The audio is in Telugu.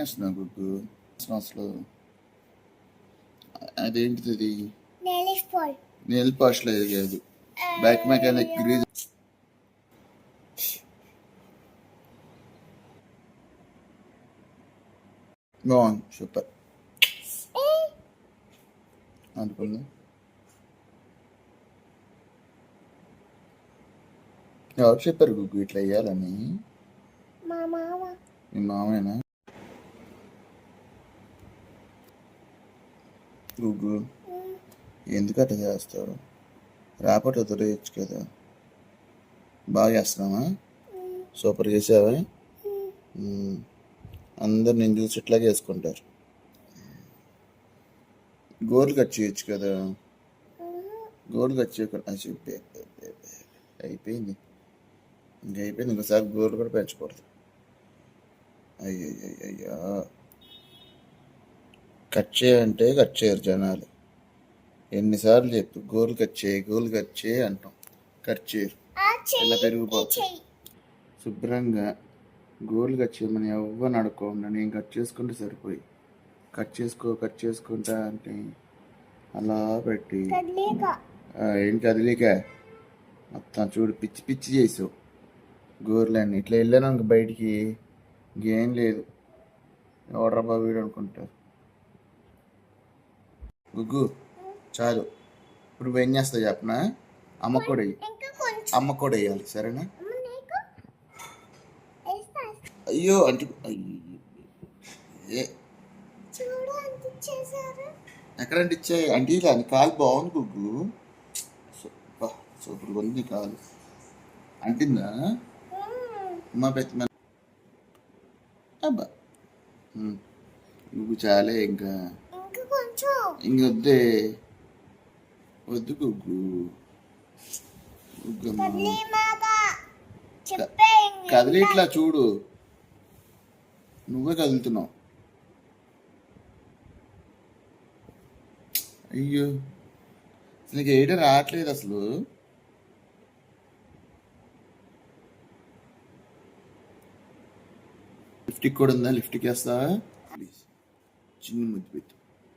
వేస్తున్నావు గుగ్గు అసలు అదేంటిది పాల్ నెల్ పాష్లో కాదు బ్యాక్ మెకానిక్ గ్రీజ్ బాగుంది సూపర్ అనుకుంది ఎవరు చెప్పారు గుగ్గు ఇట్లా వేయాలని? మా మామ. మీ మామేనా గుగ్గు ఎందుకు అట్లా చేస్తావు రాపట్లో దొరేయచ్చు కదా బాగా చేస్తున్నావా? సూపర్ చేసావా? అందరు నేను చూసి ఇట్లాగే వేసుకుంటారు గోర్లు కట్ చేయొచ్చు కదా? గోర్లు కట్ చేయకుండా అయిపోయింది. ఇంక అయిపోయింది. ఇంకోసారి గోర్లు కూడా పెంచకూడదు. అయ్యయ్యయ్యా కట్ చేయంటే కట్ చేయరు జనాలు. ఎన్నిసార్లు చెప్పు గోర్లు కట్ చేయి గోర్లు కట్ చేయి అంటాం. కట్ చేయరు. ఇలా పెరిగిపోతుంది శుభ్రంగా గోర్లు కట్ చేయమని ఎవ్వరు అడుక్కోకుండా నేను కట్ చేసుకుంటే సరిపోయి. కట్ చేసుకో కట్ చేసుకుంటా అంటే అలా పెట్టి. ఏం కదిలీక? మొత్తం చూడు పిచ్చి పిచ్చి చేసావు. గోర్లన్నీ. ఇట్లా వెళ్ళాను ఇంక బయటికి. ఇంకేం లేదు. ఎవడ్రా బాబు వీడు అనుకుంటారు? గుగ్గు. చాలు. ఇప్పుడు నువ్వు ఏం చేస్తావు చెప్పనా? అమ్మ కూడా. అమ్మ కూడా వేయాలి సరేనా? అయ్యో అంటే అయ్యో. ఎక్కడంటే అంటే ఇలా నీ కాలు బాగుంది గుగ్గు. సూపర్ సూపర్గా ఉంది నీ కాలు. అంటిందా? మా పెద్ద అబ్బా. నువ్వు గుగ్గు చాలే ఇంకా. ఇంకా కొంచెం ఇంక వద్దే గుగ్గు గుగ్గమ్మ కదిలే మాగా చెప్పే కదిలి ఇట్లా చూడు నువ్వే కదులుతున్నావు అయ్యో నీకు ఏడ రావట్లేదు అసలు లిఫ్ట్కి కూడా ఉందా లిఫ్ట్కి వేస్తావా ప్లీజ్ చిన్న ముద్దు పెట్టు